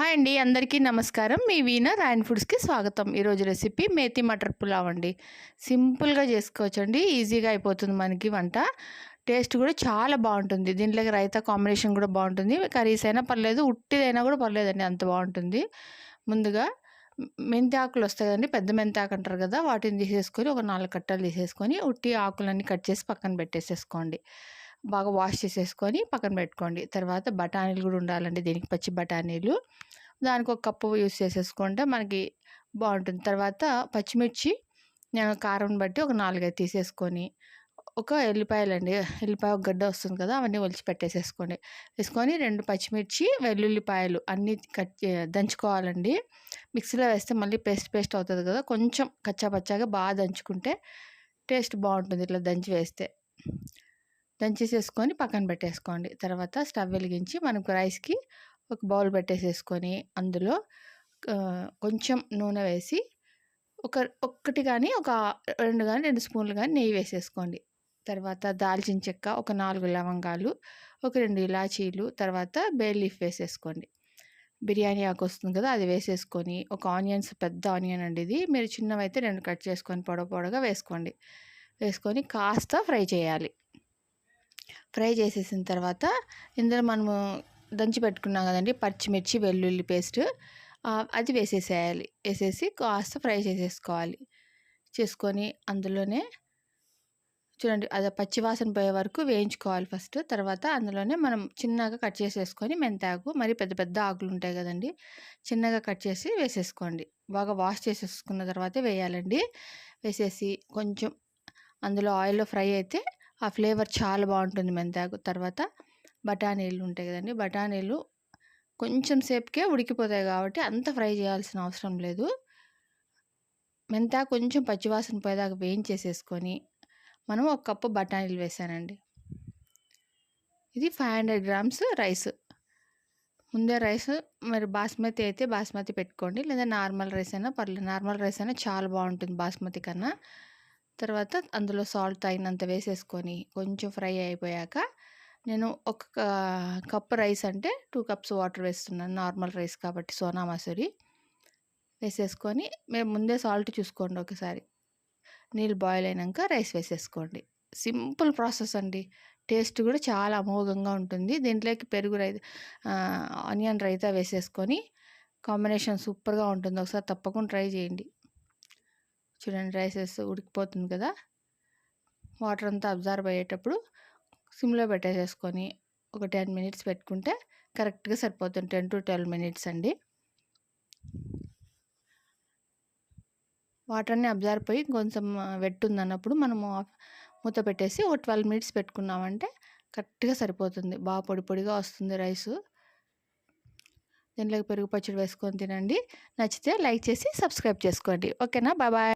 Hi అండి అందరికీ నమస్కారం. మీ వీణ రాయన్ ఫుడ్స్కి స్వాగతం. ఈరోజు రెసిపీ మేతి మటర్ పులావ్ అండి. సింపుల్గా చేసుకోవచ్చండి ఈజీగా అయిపోతుంది మనకి వంట. టేస్ట్ కూడా చాలా బాగుంటుంది. దీంట్లోకి రైతా కాంబినేషన్ కూడా బాగుంటుంది. కర్రీస్ అయినా పర్లేదు ఉట్టిదైనా కూడా పర్లేదండి అంత బాగుంటుంది. ముందుగా మెంతి ఆకులు వస్తాయి కదండి పెద్ద మెంతి ఆకు అంటారు కదా వాటిని తీసేసుకొని ఒక నాలుగు కట్టలు తీసేసుకొని ఉట్టి ఆకులన్నీ కట్ చేసి పక్కన పెట్టేసేసుకోండి. బాగా వాష్ చేసేసుకొని పక్కన పెట్టుకోండి. తర్వాత బఠానీలు కూడా ఉండాలండి దీనికి పచ్చి బఠానీలు. దానికి ఒక కప్పు యూస్ చేసేసుకుంటే మనకి బాగుంటుంది. తర్వాత పచ్చిమిర్చి నేను కారం బట్టి ఒక నాలుగైదు తీసేసుకొని ఒక ఎల్లిపాయలండి. ఎల్లిపాయ ఒక గడ్డ వస్తుంది కదా అవన్నీ ఒలిచి పెట్టేసేసుకోండి. వేసుకొని రెండు పచ్చిమిర్చి వెల్లుల్లిపాయలు అన్నీ కట్ దంచుకోవాలండి. మిక్సీలో వేస్తే మళ్ళీ పేస్ట్ పేస్ట్ అవుతుంది కదా కొంచెం కచ్చా పచ్చాగా బాగా దంచుకుంటే టేస్ట్ బాగుంటుంది ఇట్లా దంచి వేస్తే. దంచేసేసుకొని పక్కన పెట్టేసుకోండి. తర్వాత స్టవ్ వెలిగించి మనకు రైస్కి ఒక బౌల్ పెట్టేసేసుకొని అందులో కొంచెం నూనె వేసి ఒక ఒక్కటి కానీ ఒక రెండు కానీ రెండు స్పూన్లు కానీ నెయ్యి వేసేసుకోండి. తర్వాత దాల్చిన చెక్క ఒక నాలుగు లవంగాలు ఒక రెండు ఇలాచీలు తర్వాత బే లీఫ్ వేసేసుకోండి. బిర్యానీ ఆకు వస్తుంది కదా అది వేసేసుకొని ఒక ఆనియన్స్ పెద్ద ఆనియన్ అండి ఇది. మీరు చిన్నవైతే రెండు కట్ చేసుకొని పొడ పొడగా వేసుకోండి. వేసుకొని కాస్త ఫ్రై చేయాలి. ఫ్రై చేసేసిన తర్వాత ఇందులో మనము దంచి పెట్టుకున్నాం కదండి పచ్చిమిర్చి వెల్లుల్లి పేస్ట్. అది వేసేసేయాలి. వేసేసి కాస్త ఫ్రై చేసేసుకోవాలి. చేసుకొని అందులోనే చూడండి అది పచ్చివాసన పోయే వరకు వేయించుకోవాలి ఫస్ట్. తర్వాత అందులోనే మనం చిన్నగా కట్ చేసేసుకొని మెంతాకు మరి పెద్ద పెద్ద ఆకులు ఉంటాయి కదండి చిన్నగా కట్ చేసి వేసేసుకోండి. బాగా వాష్ చేసేసుకున్న తర్వాత వేయాలండి. వేసేసి కొంచెం అందులో ఆయిల్లో ఫ్రై అయితే ఆ ఫ్లేవర్ చాలా బాగుంటుంది మెంతాకు తర్వాత బఠానీలు ఉంటాయి కదండి. బఠానీలు కొంచెం సేపుకే ఉడికిపోతాయి కాబట్టి అంత ఫ్రై చేయాల్సిన అవసరం లేదు. మెంతా కొంచెం పచ్చివాసన పోయేదాకా వేయించేసేసుకొని మనం ఒక కప్పు బఠానీలు వేసానండి. ఇది ఫైవ్ హండ్రెడ్ గ్రామ్స్ రైస్. ముందే రైస్ మరి బాస్మతి అయితే బాస్మతి పెట్టుకోండి. లేదా నార్మల్ రైస్ అయినా పర్లేదు నార్మల్ రైస్ అయినా చాలా బాగుంటుంది బాస్మతి కన్నా. తర్వాత అందులో సాల్ట్ తగినంత వేసేసుకొని కొంచెం ఫ్రై అయిపోయాక నేను ఒక కప్ రైస్ అంటే టూ కప్స్ వాటర్ వేస్తున్నాను నార్మల్ రైస్ కాబట్టి సోనా మసూరి వేసేసుకొని మేము ముందే సాల్ట్ చూసుకోండి ఒకసారి. నీళ్ళు బాయిల్ అయినాక రైస్ వేసేసుకోండి. సింపుల్ ప్రాసెస్ అండి. టేస్ట్ కూడా చాలా అమోఘంగా ఉంటుంది. దీంట్లోకి పెరుగు రై ఆనియన్ రైతా వేసేసుకొని కాంబినేషన్ సూపర్గా ఉంటుంది. ఒకసారి తప్పకుండా ట్రై చేయండి. చూడండి రైసెస్ ఉడికిపోతుంది కదా. వాటర్ అంతా అబ్జర్వ్ అయ్యేటప్పుడు సిమ్లో పెట్టేసేసుకొని ఒక టెన్ మినిట్స్ పెట్టుకుంటే కరెక్ట్గా సరిపోతుంది. టెన్ టు ట్వెల్వ్ మినిట్స్ అండి. వాటర్ అన్నీ అబ్జర్వ్ అయ్యి కొంచెం వెట్ ఉందన్నప్పుడు మనము మూత పెట్టేసి ఒక ట్వెల్వ్ మినిట్స్ పెట్టుకున్నామంటే కరెక్ట్గా సరిపోతుంది. బాగా పొడి పొడిగా వస్తుంది రైసు. దీంట్లోకి పెరుగు పచ్చడి వేసుకొని తినండి. నచ్చితే లైక్ చేసి సబ్స్క్రైబ్ చేసుకోండి. ఓకేనా? బాయ్.